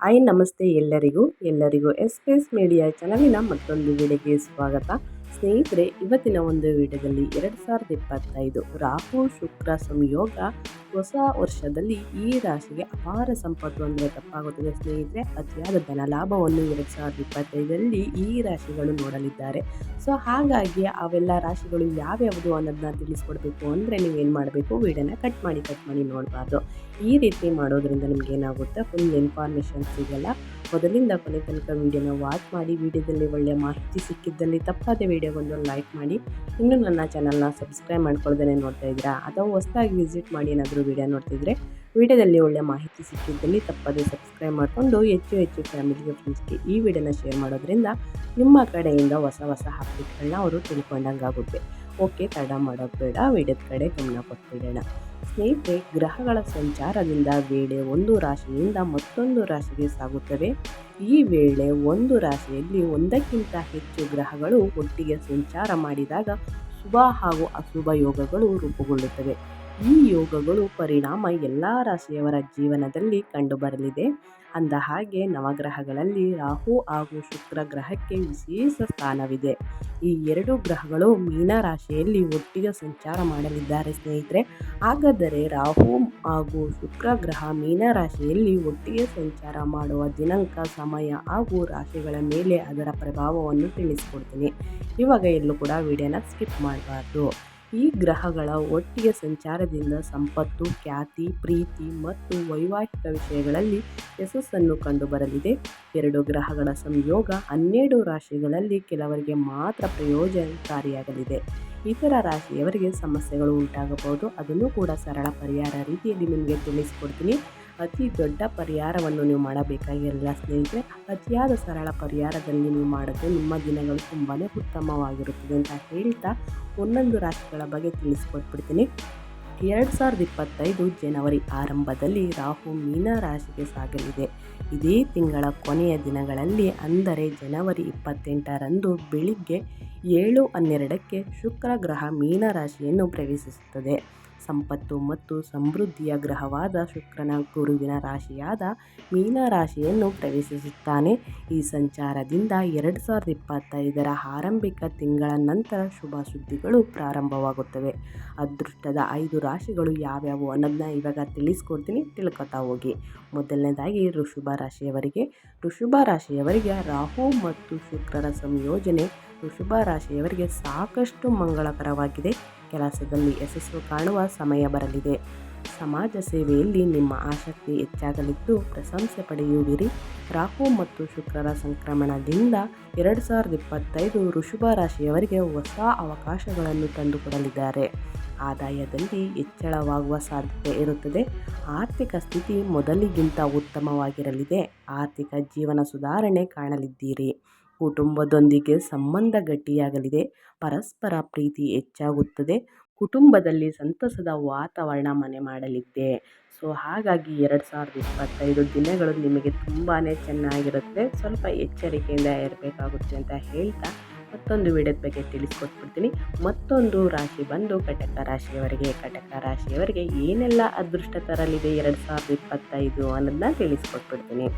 Hi ನಮಸ್ತೆ ಎಲ್ಲರಿಗೂ ಎಲ್ಲರಿಗೂ ಎಸ್ ಪಿ ಎಸ್ ಮೀಡಿಯಾ ಚಾನಲಿನ ಮತ್ತೊಂದು ವಿಡಿಯೋಗೆ ಸ್ವಾಗತ. ಸ್ನೇಹಿತರೆ, ಇವತ್ತಿನ ಒಂದು ವಿಡಿಯೋದಲ್ಲಿ ಎರಡು ಸಾವಿರದ ಇಪ್ಪತ್ತೈದು ರಾಹು ಶುಕ್ರ ಸಂಯೋಗ ಹೊಸ ವರ್ಷದಲ್ಲಿ ಈ ರಾಶಿಗೆ ಅಪಾರ ಸಂಪತ್ತು ಅಂದರೆ ತಪ್ಪಾಗುತ್ತದೆ ಸ್ನೇಹಿತರೆ. ಅತಿಯಾದ ಧನ ಲಾಭವನ್ನು ಎರಡು ಸಾವಿರದ ಇಪ್ಪತ್ತೈದರಲ್ಲಿ ಈ ರಾಶಿಗಳು ನೋಡಲಿದ್ದಾರೆ. ಸೊ, ಹಾಗಾಗಿ ಅವೆಲ್ಲ ರಾಶಿಗಳು ಯಾವ್ಯಾವುದು ಅನ್ನೋದನ್ನ ತಿಳಿಸ್ಕೊಡ್ಬೇಕು ಅಂದರೆ ನೀವೇನು ಮಾಡಬೇಕು, ವಿಡಿಯೋನ ಕಟ್ ಮಾಡಿ ಕಟ್ ಮಾಡಿ ನೋಡಬಾರ್ದು. ಈ ರೀತಿ ಮಾಡೋದ್ರಿಂದ ನಿಮ್ಗೆ ಏನಾಗುತ್ತೆ? ಫುಲ್ ಇನ್ಫಾರ್ಮೇಷನ್ ಸಿಗಲ್ಲ. ಮೊದಲಿಂದ ಕೊನೆ ತನಕ ವಿಡಿಯೋನ ವಾಚ್ ಮಾಡಿ, ವಿಡಿಯೋದಲ್ಲಿ ಒಳ್ಳೆಯ ಮಾಹಿತಿ ಸಿಕ್ಕಿದ್ದಲ್ಲಿ ತಪ್ಪಾದ ವಿಡಿಯೋಗೊಂದು ಲೈಕ್ ಮಾಡಿ. ಇನ್ನೂ ನನ್ನ ಚಾನಲ್ನ ಸಬ್ಸ್ಕ್ರೈಬ್ ಮಾಡ್ಕೊಳ್ದೇ ನೋಡ್ತಾ ಇದ್ದೀರಾ? ಅಥವಾ ಹೊಸದಾಗಿ ವಿಸಿಟ್ ಮಾಡಿ ಏನಾದರೂ ವಿಡಿಯೋ ನೋಡ್ತಿದ್ರೆ ವಿಡಿಯೋದಲ್ಲಿ ಒಳ್ಳೆಯ ಮಾಹಿತಿ ಸಿಕ್ಕಿದ್ದಲ್ಲಿ ತಪ್ಪದೆ ಸಬ್ಸ್ಕ್ರೈಬ್ ಮಾಡಿಕೊಂಡು ಹೆಚ್ಚು ಹೆಚ್ಚು ಫ್ಯಾಮಿಲಿಗೆ ಫ್ರೆಂಡ್ಸ್ಗೆ ಈ ವಿಡಿಯೋನ ಶೇರ್ ಮಾಡೋದ್ರಿಂದ ನಿಮ್ಮ ಕಡೆಯಿಂದ ಹೊಸ ಹೊಸ ಅಪ್ಡೇಟ್ಗಳನ್ನ ಅವರು ತಿಳ್ಕೊಂಡಂಗಾಗುತ್ತೆ. ಓಕೆ ತಡ ಮಾಡೋದು ಬೇಡ. ವಿಡಿಯೋದ ಕಡೆ ಗಮನ ಕೊಟ್ಬಿಡೋಣ. ಸ್ನೇಹಿತರೆ, ಗ್ರಹಗಳ ಸಂಚಾರದಿಂದ ವೇಳೆ ಒಂದು ರಾಶಿಯಿಂದ ಮತ್ತೊಂದು ರಾಶಿಗೆ ಸಾಗುತ್ತವೆ. ಈ ವೇಳೆ ಒಂದು ರಾಶಿಯಲ್ಲಿ ಒಂದಕ್ಕಿಂತ ಹೆಚ್ಚು ಗ್ರಹಗಳು ಒಟ್ಟಿಗೆ ಸಂಚಾರ ಮಾಡಿದಾಗ ಶುಭ ಹಾಗೂ ಅಶುಭ ಯೋಗಗಳು ರೂಪುಗೊಳ್ಳುತ್ತವೆ. ಈ ಯೋಗಗಳು ಪರಿಣಾಮ ಎಲ್ಲ ರಾಶಿಯವರ ಜೀವನದಲ್ಲಿ ಕಂಡುಬರಲಿದೆ. ಅಂದ ಹಾಗೆ ನವಗ್ರಹಗಳಲ್ಲಿ ರಾಹು ಹಾಗೂ ಶುಕ್ರ ಗ್ರಹಕ್ಕೆ ವಿಶೇಷ ಸ್ಥಾನವಿದೆ. ಈ ಎರಡು ಗ್ರಹಗಳು ಮೀನ ರಾಶಿಯಲ್ಲಿ ಒಟ್ಟಿಗೆ ಸಂಚಾರ ಮಾಡಲಿದ್ದಾರೆ ಸ್ನೇಹಿತರೆ. ಹಾಗಾದರೆ ರಾಹು ಹಾಗೂ ಶುಕ್ರ ಗ್ರಹ ಮೀನ ರಾಶಿಯಲ್ಲಿ ಒಟ್ಟಿಗೆ ಸಂಚಾರ ಮಾಡುವ ದಿನಾಂಕ, ಸಮಯ ಹಾಗೂ ರಾಶಿಗಳ ಮೇಲೆ ಅದರ ಪ್ರಭಾವವನ್ನು ತಿಳಿಸ್ಕೊಡ್ತೀನಿ. ಇವಾಗ ಎಲ್ಲೂ ಕೂಡ ವಿಡಿಯೋನ ಸ್ಕಿಪ್ ಮಾಡಬಾರ್ದು. ಈ ಗ್ರಹಗಳ ಒಟ್ಟಿಗೆ ಸಂಚಾರದಿಂದ ಸಂಪತ್ತು, ಖ್ಯಾತಿ, ಪ್ರೀತಿ ಮತ್ತು ವೈವಾಹಿಕ ವಿಷಯಗಳಲ್ಲಿ ಯಶಸ್ಸನ್ನು ಕಂಡುಬರಲಿದೆ. ಎರಡು ಗ್ರಹಗಳ ಸಂಯೋಗ ಹನ್ನೆರಡು ರಾಶಿಗಳಲ್ಲಿ ಕೆಲವರಿಗೆ ಮಾತ್ರ ಪ್ರಯೋಜನಕಾರಿಯಾಗಲಿದೆ. ಇತರ ರಾಶಿಯವರಿಗೆ ಸಮಸ್ಯೆಗಳು ಉಂಟಾಗಬಹುದು. ಅದನ್ನು ಕೂಡ ಸರಳ ಪರಿಹಾರ ರೀತಿಯಲ್ಲಿ ನಿಮಗೆ ತಿಳಿಸ್ಕೊಡ್ತೀನಿ. ಅತಿ ದೊಡ್ಡ ಪರಿಹಾರವನ್ನು ನೀವು ಮಾಡಬೇಕಾಗಿರಲ್ಲ ಸ್ನೇಹಿತರೆ, ಅತಿಯಾದ ಸರಳ ಪರಿಹಾರದಲ್ಲಿ ನೀವು ಮಾಡಿದ್ರೆ ನಿಮ್ಮ ದಿನಗಳು ತುಂಬಾ ಉತ್ತಮವಾಗಿರುತ್ತದೆ ಅಂತ ಹೇಳ್ತಾ ಒಂದೊಂದು ರಾಶಿಗಳ ಬಗ್ಗೆ ತಿಳಿಸ್ಕೊಟ್ಬಿಡ್ತೀನಿ. ಎರಡು ಸಾವಿರದ ಇಪ್ಪತ್ತೈದು ಜನವರಿ ಆರಂಭದಲ್ಲಿ ರಾಹು ಮೀನ ರಾಶಿಗೆ ಸಾಗಲಿದೆ. ಇದೇ ತಿಂಗಳ ಕೊನೆಯ ದಿನಗಳಲ್ಲಿ ಅಂದರೆ ಜನವರಿ ಇಪ್ಪತ್ತೆಂಟರಂದು ಬೆಳಿಗ್ಗೆ ಏಳು ಹನ್ನೆರಡಕ್ಕೆ ಶುಕ್ರ ಗ್ರಹ ಮೀನ ರಾಶಿಯನ್ನು ಪ್ರವೇಶಿಸುತ್ತದೆ. ಸಂಪತ್ತು ಮತ್ತು ಸಮೃದ್ಧಿಯ ಗ್ರಹವಾದ ಶುಕ್ರನ ಗುರುವಿನ ರಾಶಿಯಾದ ಮೀನ ರಾಶಿಯನ್ನು ಪ್ರವೇಶಿಸುತ್ತಾನೆ. ಈ ಸಂಚಾರದಿಂದ ಎರಡು ಸಾವಿರದ ಇಪ್ಪತ್ತೈದರ ಆರಂಭಿಕ ತಿಂಗಳ ನಂತರ ಶುಭ ಸುದ್ದಿಗಳು ಪ್ರಾರಂಭವಾಗುತ್ತವೆ. ಅದೃಷ್ಟದ ಐದು ರಾಶಿಗಳು ಯಾವ್ಯಾವು ಅನ್ನೋದನ್ನ ಇವಾಗ ತಿಳಿಸ್ಕೊಡ್ತೀನಿ. ತಿಳ್ಕೊತಾ ಹೋಗಿ. ಮೊದಲನೇದಾಗಿ ಋಷುಭ ರಾಶಿಯವರಿಗೆ. ಋಷುಭ ರಾಶಿಯವರಿಗೆ ರಾಹು ಮತ್ತು ಶುಕ್ರರ ಸಂಯೋಜನೆ ಋಷುಭ ರಾಶಿಯವರಿಗೆ ಸಾಕಷ್ಟು ಮಂಗಳಕರವಾಗಿದೆ. ಕೆಲಸದಲ್ಲಿ ಯಶಸ್ಸು ಕಾಣುವ ಸಮಯ ಬರಲಿದೆ. ಸಮಾಜ ಸೇವೆಯಲ್ಲಿ ನಿಮ್ಮ ಆಸಕ್ತಿ ಹೆಚ್ಚಾಗಲಿದ್ದು ಪ್ರಶಂಸೆ ಪಡೆಯುವಿರಿ. ರಾಹು ಮತ್ತು ಶುಕ್ರರ ಸಂಕ್ರಮಣದಿಂದ ಎರಡು ಸಾವಿರದ ಇಪ್ಪತ್ತೈದು ಋಷಭ ರಾಶಿಯವರಿಗೆ ಹೊಸ ಅವಕಾಶಗಳನ್ನು ತಂದುಕೊಡಲಿದ್ದಾರೆ. ಆದಾಯದಲ್ಲಿ ಹೆಚ್ಚಳವಾಗುವ ಸಾಧ್ಯತೆ ಇರುತ್ತದೆ. ಆರ್ಥಿಕ ಸ್ಥಿತಿ ಮೊದಲಿಗಿಂತ ಉತ್ತಮವಾಗಿರಲಿದೆ. ಆರ್ಥಿಕ ಜೀವನ ಸುಧಾರಣೆ ಕಾಣಲಿದ್ದೀರಿ. ಕುಟುಂಬದೊಂದಿಗೆ ಸಂಬಂಧ ಗಟ್ಟಿಯಾಗಲಿದೆ. ಪರಸ್ಪರ ಪ್ರೀತಿ ಹೆಚ್ಚಾಗುತ್ತದೆ. ಕುಟುಂಬದಲ್ಲಿ ಸಂತಸದ ವಾತಾವರಣ ಮನೆ ಮಾಡಲಿದ್ದೆ ಸೊ, ಹಾಗಾಗಿ ಎರಡು ಸಾವಿರದ ಇಪ್ಪತ್ತೈದು ದಿನಗಳು ನಿಮಗೆ ತುಂಬಾ ಚೆನ್ನಾಗಿರುತ್ತೆ. ಸ್ವಲ್ಪ ಎಚ್ಚರಿಕೆಯಿಂದ ಇರಬೇಕಾಗುತ್ತೆ ಅಂತ ಹೇಳ್ತಾ ಮತ್ತೊಂದು ವಿಡಿಯೋದ ಬಗ್ಗೆ ತಿಳಿಸ್ಕೊಟ್ಬಿಡ್ತೀನಿ. ಮತ್ತೊಂದು ರಾಶಿ ಬಂದು ಕಟಕ ರಾಶಿಯವರಿಗೆ ಕಟಕ ರಾಶಿಯವರಿಗೆ ಏನೆಲ್ಲ ಅದೃಷ್ಟ ತರಲಿದೆ ಎರಡು ಸಾವಿರದ ಇಪ್ಪತ್ತೈದು ಅನ್ನೋದನ್ನ ತಿಳಿಸ್ಕೊಟ್ಬಿಡ್ತೀನಿ.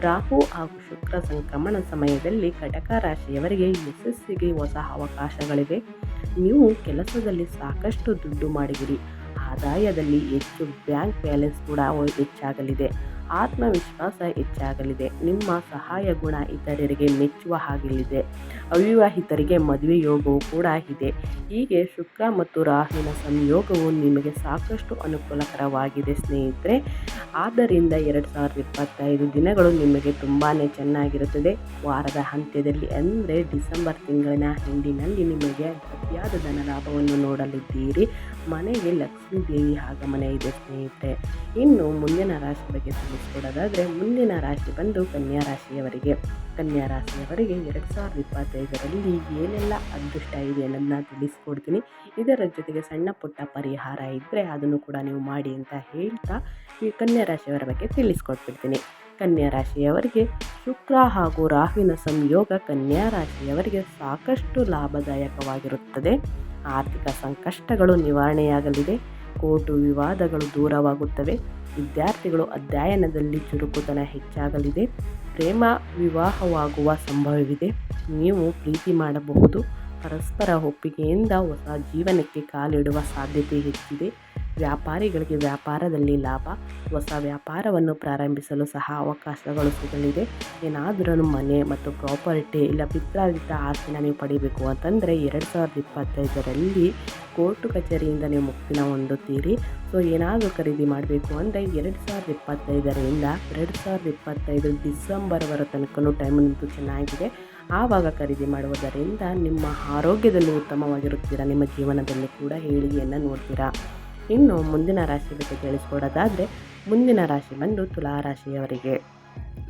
ರಾಹು ಹಾಗೂ ಶುಕ್ರ ಸಂಕ್ರಮಣ ಸಮಯದಲ್ಲಿ ಕಟಕ ರಾಶಿಯವರಿಗೆ ಯಶಸ್ಸಿಗೆ ಹೊಸ ಅವಕಾಶಗಳಿವೆ. ನೀವು ಕೆಲಸದಲ್ಲಿ ಸಾಕಷ್ಟು ದುಡ್ಡು ಮಾಡಿದಿರಿ. ಆದಾಯದಲ್ಲಿ ಹೆಚ್ಚು ಬ್ಯಾಂಕ್ ಬ್ಯಾಲೆನ್ಸ್ ಕೂಡ ಹೆಚ್ಚಾಗಲಿದೆ. ಆತ್ಮವಿಶ್ವಾಸ ಹೆಚ್ಚಾಗಲಿದೆ. ನಿಮ್ಮ ಸಹಾಯ ಗುಣ ಇತರರಿಗೆ ಮೆಚ್ಚುವ ಹಾಗಲಿದೆ ಅವಿವಾಹಿತರಿಗೆ ಮದುವೆ ಯೋಗವು ಕೂಡ ಇದೆ. ಹೀಗೆ ಶುಕ್ರ ಮತ್ತು ರಾಹುವಿನ ಸಂಯೋಗವು ನಿಮಗೆ ಸಾಕಷ್ಟು ಅನುಕೂಲಕರವಾಗಿದೆ ಸ್ನೇಹಿತರೆ. ಆದ್ದರಿಂದ ಎರಡು ಸಾವಿರದ ಇಪ್ಪತ್ತೈದು ದಿನಗಳು ನಿಮಗೆ ತುಂಬಾ ಚೆನ್ನಾಗಿರುತ್ತದೆ. ವಾರದ ಅಂತ್ಯದಲ್ಲಿ ಅಂದರೆ ಡಿಸೆಂಬರ್ ತಿಂಗಳಿನ ಹಿಂಡಿನಲ್ಲಿ ನಿಮಗೆ ಅತಿಯಾದ ಧನ ಲಾಭವನ್ನು ನೋಡಲಿದ್ದೀರಿ. ಮನೆಗೆ ಲಕ್ಷ್ಮೀ ದೇವಿ ಆಗಮನ ಇದೆ ಸ್ನೇಹಿತರೆ. ಇನ್ನು ಮುಂದಿನ ರಾಶಿ ಬಗ್ಗೆ ತಿಳಿಸ್ಕೊಡೋದಾದರೆ ಮುಂದಿನ ರಾಶಿ ಬಂದು ಕನ್ಯಾ ರಾಶಿಯವರಿಗೆ. ಕನ್ಯಾ ರಾಶಿಯವರಿಗೆ ಎರಡು ಸಾವಿರದ ಇಪ್ಪತ್ತೈದರಲ್ಲಿ ಏನೆಲ್ಲ ಅದೃಷ್ಟ ಇದೆ ಅನ್ನೋದನ್ನ ತಿಳಿಸ್ಕೊಡ್ತೀನಿ. ಇದರ ಜೊತೆಗೆ ಸಣ್ಣ ಪುಟ್ಟ ಪರಿಹಾರ ಇದ್ದರೆ ಅದನ್ನು ಕೂಡ ನೀವು ಮಾಡಿ ಅಂತ ಹೇಳ್ತಾ ಈ ಕನ್ಯಾ ರಾಶಿಯವರ ಬಗ್ಗೆ ತಿಳಿಸ್ಕೊಟ್ಬಿಡ್ತೀನಿ. ಕನ್ಯಾ ರಾಶಿಯವರಿಗೆ ಶುಕ್ರ ಹಾಗೂ ರಾಹುವಿನ ಸಂಯೋಗ ಕನ್ಯಾ ರಾಶಿಯವರಿಗೆ ಸಾಕಷ್ಟು ಲಾಭದಾಯಕವಾಗಿರುತ್ತದೆ. ಆರ್ಥಿಕ ಸಂಕಷ್ಟಗಳು ನಿವಾರಣೆಯಾಗಲಿದೆ. ಕೋಟು ವಿವಾದಗಳು ದೂರವಾಗುತ್ತವೆ. ವಿದ್ಯಾರ್ಥಿಗಳು ಅಧ್ಯಯನದಲ್ಲಿ ಚುರುಕುತನ ಹೆಚ್ಚಾಗಲಿದೆ. ಪ್ರೇಮ ವಿವಾಹವಾಗುವ ಸಂಭವವಿದೆ. ನೀವು ಪ್ರೀತಿ ಮಾಡಬಹುದು. ಪರಸ್ಪರ ಒಪ್ಪಿಗೆಯಿಂದ ಹೊಸ ಜೀವನಕ್ಕೆ ಕಾಲಿಡುವ ಸಾಧ್ಯತೆ ಹೆಚ್ಚಿದೆ. ವ್ಯಾಪಾರಿಗಳಿಗೆ ವ್ಯಾಪಾರದಲ್ಲಿ ಲಾಭ, ಹೊಸ ವ್ಯಾಪಾರವನ್ನು ಪ್ರಾರಂಭಿಸಲು ಸಹ ಅವಕಾಶಗಳು ಸಿಗಲಿದೆ. ಏನಾದರೂ ಮನೆ ಮತ್ತು ಪ್ರಾಪರ್ಟಿ ಇಲ್ಲ, ಪಿತ್ರಾರ್ಜಿತ ಆಸ್ತಿನ ನೀವು ಪಡಿಬೇಕು ಅಂತಂದರೆ ಎರಡು ಸಾವಿರದ ಇಪ್ಪತ್ತೈದರಲ್ಲಿ ಕೋರ್ಟು ಕಚೇರಿಯಿಂದ ನೀವು ಮುಕ್ತಿನ ಹೊಂದುತ್ತೀರಿ. ಸೊ, ಏನಾದರೂ ಖರೀದಿ ಮಾಡಬೇಕು ಅಂದರೆ ಎರಡು ಸಾವಿರದ ಇಪ್ಪತ್ತೈದರಿಂದ ಎರಡು ಸಾವಿರದ ಇಪ್ಪತ್ತೈದು ಡಿಸೆಂಬರ್ವರ ತನಕ ಟೈಮ್ ಚೆನ್ನಾಗಿದೆ. ಆವಾಗ ಖರೀದಿ ಮಾಡುವುದರಿಂದ ನಿಮ್ಮ ಆರೋಗ್ಯದಲ್ಲಿ ಉತ್ತಮವಾಗಿರುತ್ತೀರಾ? ನಿಮ್ಮ ಜೀವನದಲ್ಲಿ ಕೂಡ ಏಳಿಗೆಯನ್ನು ನೋಡ್ತೀರಾ? ಇನ್ನು ಮುಂದಿನ ರಾಶಿ ಬಗ್ಗೆ ತಿಳಿಸ್ಕೊಡೋದಾದರೆ, ಮುಂದಿನ ರಾಶಿ ಬಂದು ತುಲಾ ರಾಶಿಯವರಿಗೆ.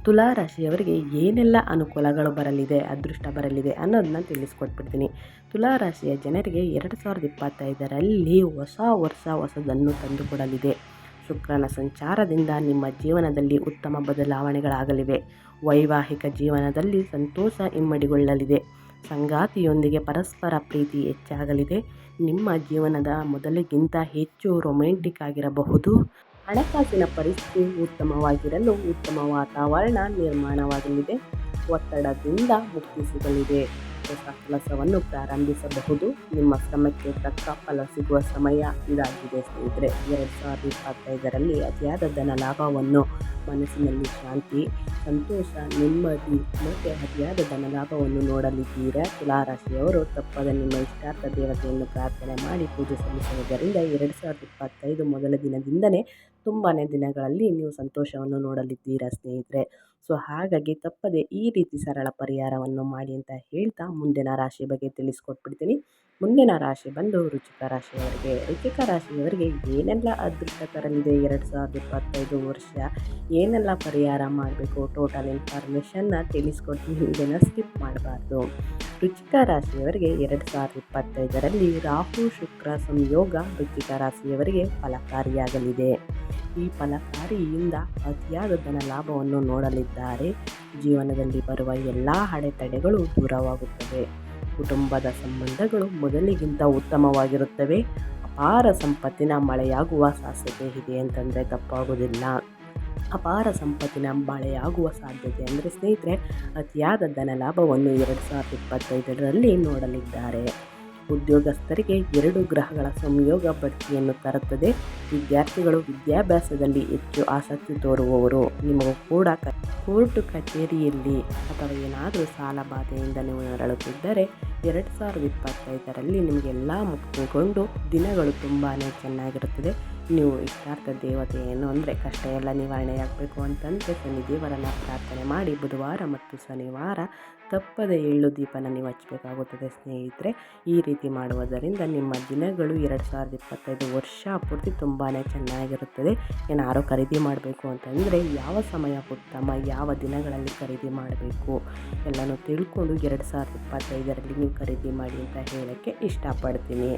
ತುಲಾ ರಾಶಿಯವರಿಗೆ ಏನೆಲ್ಲ ಅನುಕೂಲಗಳು ಬರಲಿದೆ, ಅದೃಷ್ಟ ಬರಲಿದೆ ಅನ್ನೋದನ್ನ ತಿಳಿಸ್ಕೊಟ್ಬಿಡ್ತೀನಿ. ತುಲಾ ರಾಶಿಯ ಜನರಿಗೆ ಎರಡು ಸಾವಿರದ ಇಪ್ಪತ್ತೈದರಲ್ಲಿ ಹೊಸ ವರ್ಷ ಹೊಸದನ್ನು ತಂದುಕೊಡಲಿದೆ. ಶುಕ್ರನ ಸಂಚಾರದಿಂದ ನಿಮ್ಮ ಜೀವನದಲ್ಲಿ ಉತ್ತಮ ಬದಲಾವಣೆಗಳಾಗಲಿವೆ. ವೈವಾಹಿಕ ಜೀವನದಲ್ಲಿ ಸಂತೋಷ ಇಮ್ಮಡಿಗೊಳ್ಳಲಿದೆ. ಸಂಗಾತಿಯೊಂದಿಗೆ ಪರಸ್ಪರ ಪ್ರೀತಿ ಹೆಚ್ಚಾಗಲಿದೆ. ನಿಮ್ಮ ಜೀವನದ ಮೊದಲಿಗಿಂತ ಹೆಚ್ಚು ರೊಮ್ಯಾಂಟಿಕ್ ಆಗಿರಬಹುದು. ಹಣಕಾಸಿನ ಪರಿಸ್ಥಿತಿ ಉತ್ತಮವಾಗಿರಲು ಉತ್ತಮ ವಾತಾವರಣ ನಿರ್ಮಾಣವಾಗಲಿದೆ. ಒತ್ತಡದಿಂದ ಮುಕ್ತಿ ಸಿಗಲಿದೆ. ಹೊಸ ಕೆಲಸವನ್ನು ಪ್ರಾರಂಭಿಸಬಹುದು. ನಿಮ್ಮ ಶ್ರಮಕ್ಕೆ ತಕ್ಕ ಫಲ ಸಿಗುವ ಸಮಯ ಇದಾಗಿದೆ ಸ್ನೇಹಿತರೆ. ಎರಡು ಸಾವಿರದ ಇಪ್ಪತ್ತೈದರಲ್ಲಿ ಅತಿಯಾದ ಧನ ಲಾಭವನ್ನು ಮನಸ್ಸಿನಲ್ಲಿ ಶಾಂತಿ, ಸಂತೋಷ, ನೆಮ್ಮದಿ ಮತ್ತು ಅತಿಯಾದ ಧನ ಲಾಭವನ್ನು ನೋಡಲಿದ್ದೀರಾ? ತುಲಾರಾಶಿಯವರು ತಪ್ಪದ ನಿಮ್ಮ ಇಷ್ಟಾರ್ಥ ದೇವತೆಯನ್ನು ಪ್ರಾರ್ಥನೆ ಮಾಡಿ ಪೂಜೆ ಸಲ್ಲಿಸುವುದರಿಂದ ಎರಡು ಸಾವಿರದ ಇಪ್ಪತ್ತೈದು ಮೊದಲ ದಿನದಿಂದಲೇ ತುಂಬಾ ದಿನಗಳಲ್ಲಿ ನೀವು ಸಂತೋಷವನ್ನು ನೋಡಲಿದ್ದೀರಾ ಸ್ನೇಹಿತರೆ. ಸೊ, ಹಾಗಾಗಿ ತಪ್ಪದೆ ಈ ರೀತಿ ಸರಳ ಪರಿಹಾರವನ್ನು ಮಾಡಿ ಅಂತ ಹೇಳ್ತಾ ಮುಂದಿನ ರಾಶಿ ಬಗ್ಗೆ ತಿಳಿಸ್ಕೊಟ್ಬಿಡ್ತೀನಿ. ಮುಂದಿನ ರಾಶಿ ಬಂದು ರುಚಿಕ ರಾಶಿಯವರಿಗೆ ರುಚಿಕ ರಾಶಿಯವರಿಗೆ ಏನೆಲ್ಲ ಅದೃಷ್ಟ ತರಲಿದೆ ಎರಡು ಸಾವಿರದ ಇಪ್ಪತ್ತೈದು ವರ್ಷ? ಏನೆಲ್ಲ ಪರಿಹಾರ ಮಾಡಬೇಕು? ಟೋಟಲ್ ಇನ್ಫಾರ್ಮೇಷನ್ನ ತಿಳಿಸ್ಕೊಡ್ತೀನಿ ಇದನ್ನು ಸ್ಕಿಪ್ ಮಾಡಬಾರ್ದು. ರುಚಿಕ ರಾಶಿಯವರಿಗೆ ಎರಡು ಸಾವಿರದ ಇಪ್ಪತ್ತೈದರಲ್ಲಿ ರಾಹು ಶುಕ್ರ ಸಂಯೋಗ ರುಚಿಕ ರಾಶಿಯವರಿಗೆ ಫಲಕಾರಿಯಾಗಲಿದೆ. ಈ ಫಲಕಾರಿಯಿಂದ ಅತಿಯಾದ ಧನ ಲಾಭವನ್ನು ನೋಡಲಿದ್ದಾರೆ. ಜೀವನದಲ್ಲಿ ಬರುವ ಎಲ್ಲ ಅಡೆತಡೆಗಳು ದೂರವಾಗುತ್ತವೆ. ಕುಟುಂಬದ ಸಂಬಂಧಗಳು ಮೊದಲಿಗಿಂತ ಉತ್ತಮವಾಗಿರುತ್ತವೆ. ಅಪಾರ ಸಂಪತ್ತಿನ ಮಳೆಯಾಗುವ ಸಾಧ್ಯತೆ ಇದೆ ಅಂತಂದರೆ ತಪ್ಪಾಗುವುದಿಲ್ಲ. ಅಪಾರ ಸಂಪತ್ತಿನ ಮಳೆಯಾಗುವ ಸಾಧ್ಯತೆ ಅಂದರೆ ಸ್ನೇಹಿತರೆ, ಅತಿಯಾದ ಧನ ಲಾಭವನ್ನು ಎರಡು ಸಾವಿರದ ಇಪ್ಪತ್ತೈದರಲ್ಲಿ ನೋಡಲಿದ್ದಾರೆ. ಉದ್ಯೋಗಸ್ಥರಿಗೆ ಎರಡು ಗ್ರಹಗಳ ಸಂಯೋಗ ಬಡ್ತಿಯನ್ನು ತರುತ್ತದೆ. ವಿದ್ಯಾರ್ಥಿಗಳು ವಿದ್ಯಾಭ್ಯಾಸದಲ್ಲಿ ಹೆಚ್ಚು ಆಸಕ್ತಿ ತೋರುವವರು. ನಿಮಗೂ ಕೂಡ ಕೋರ್ಟ್ ಕಚೇರಿಯಲ್ಲಿ ಅಥವಾ ಏನಾದರೂ ಸಾಲ ಬಾಧೆಯಿಂದ ನೀವು ನರಳುತ್ತಿದ್ದರೆ ಎರಡು ಸಾವಿರದ ಇಪ್ಪತ್ತೈದರಲ್ಲಿ ನಿಮಗೆಲ್ಲ ಮುಕ್ತಿಗೊಂಡು ದಿನಗಳು ತುಂಬಾ ಚೆನ್ನಾಗಿರುತ್ತದೆ. ನೀವು ಇಷ್ಟಾರ್ಥ ದೇವತೆಯನ್ನು ಅಂದರೆ ಕಷ್ಟ ಎಲ್ಲ ನಿವಾರಣೆಯಾಗಬೇಕು ಅಂತಂದರೆ ಶನಿ ದೇವರನ್ನು ಪ್ರಾರ್ಥನೆ ಮಾಡಿ ಬುಧವಾರ ಮತ್ತು ಶನಿವಾರ ತಪ್ಪದ ಎಳ್ಳು ದೀಪನ ನೀವು ಹಚ್ಚಬೇಕಾಗುತ್ತದೆ ಸ್ನೇಹಿತರೆ. ಈ ರೀತಿ ಮಾಡುವುದರಿಂದ ನಿಮ್ಮ ದಿನಗಳು ಎರಡು ಸಾವಿರದ ಇಪ್ಪತ್ತೈದು ವರ್ಷ ಪೂರ್ತಿ ತುಂಬಾ ಚೆನ್ನಾಗಿರುತ್ತದೆ. ಏನಾರು ಖರೀದಿ ಮಾಡಬೇಕು ಅಂತಂದರೆ ಯಾವ ಸಮಯ ಉತ್ತಮ, ಯಾವ ದಿನಗಳಲ್ಲಿ ಖರೀದಿ ಮಾಡಬೇಕು ಎಲ್ಲನೂ ತಿಳ್ಕೊಂಡು ಎರಡು ಸಾವಿರದ ಇಪ್ಪತ್ತೈದರಲ್ಲಿ ನೀವು ಖರೀದಿ ಮಾಡಿ ಅಂತ ಹೇಳೋಕ್ಕೆ ಇಷ್ಟಪಡ್ತೀನಿ.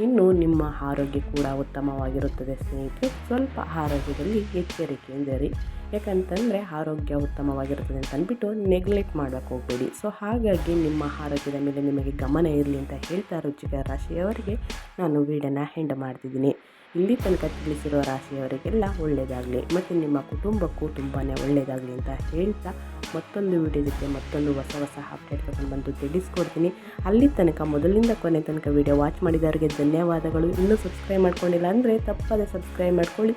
ಇನ್ನು ನಿಮ್ಮ ಆರೋಗ್ಯ ಕೂಡ ಉತ್ತಮವಾಗಿರುತ್ತದೆ ಸ್ನೇಹಿತರೆ. ಸ್ವಲ್ಪ ಆರೋಗ್ಯದಲ್ಲಿ ಎಚ್ಚರಿಕೆಯಿಂದಿರಿ. ಯಾಕಂತಂದರೆ ಆರೋಗ್ಯ ಉತ್ತಮವಾಗಿರ್ತದೆ ಅಂತ ಅಂದ್ಬಿಟ್ಟು ನೆಗ್ಲೆಕ್ಟ್ ಮಾಡೋಕ್ಕೆ ಹೋಗಬೇಡಿ. ಸೊ ಹಾಗಾಗಿ ನಿಮ್ಮ ಆರೋಗ್ಯದ ಮೇಲೆ ನಿಮಗೆ ಗಮನ ಇರಲಿ ಅಂತ ಹೇಳ್ತಾ ರುಚಿಕ ರಾಶಿಯವರಿಗೆ ನಾನು ವೀಡಿಯೋನ ಹೆಂಡ್ ಮಾಡ್ತಿದ್ದೀನಿ. ಇಲ್ಲಿ ತನಕ ತಿಳಿಸಿರೋ ರಾಶಿಯವರಿಗೆಲ್ಲ ಒಳ್ಳೆಯದಾಗಲಿ ಮತ್ತು ನಿಮ್ಮ ಕುಟುಂಬಕ್ಕೂ ತುಂಬಾ ಒಳ್ಳೆಯದಾಗಲಿ ಅಂತ ಹೇಳ್ತಾ ಮತ್ತೊಂದು ವೀಡಿಯೋದಕ್ಕೆ ಮತ್ತೊಂದು ಹೊಸ ಹೊಸ ಅಪ್ಡೇಟ್ ಬಂದು ತಿಳಿಸ್ಕೊಡ್ತೀನಿ. ಅಲ್ಲಿ ತನಕ ಮೊದಲಿಂದ ಕೊನೆ ತನಕ ವಿಡಿಯೋ ವಾಚ್ ಮಾಡಿದವರಿಗೆ ಧನ್ಯವಾದಗಳು. ಇನ್ನೂ ಸಬ್ಸ್ಕ್ರೈಬ್ ಮಾಡ್ಕೊಂಡಿಲ್ಲ ಅಂದರೆ ತಪ್ಪದೆ ಸಬ್ಸ್ಕ್ರೈಬ್ ಮಾಡ್ಕೊಳ್ಳಿ.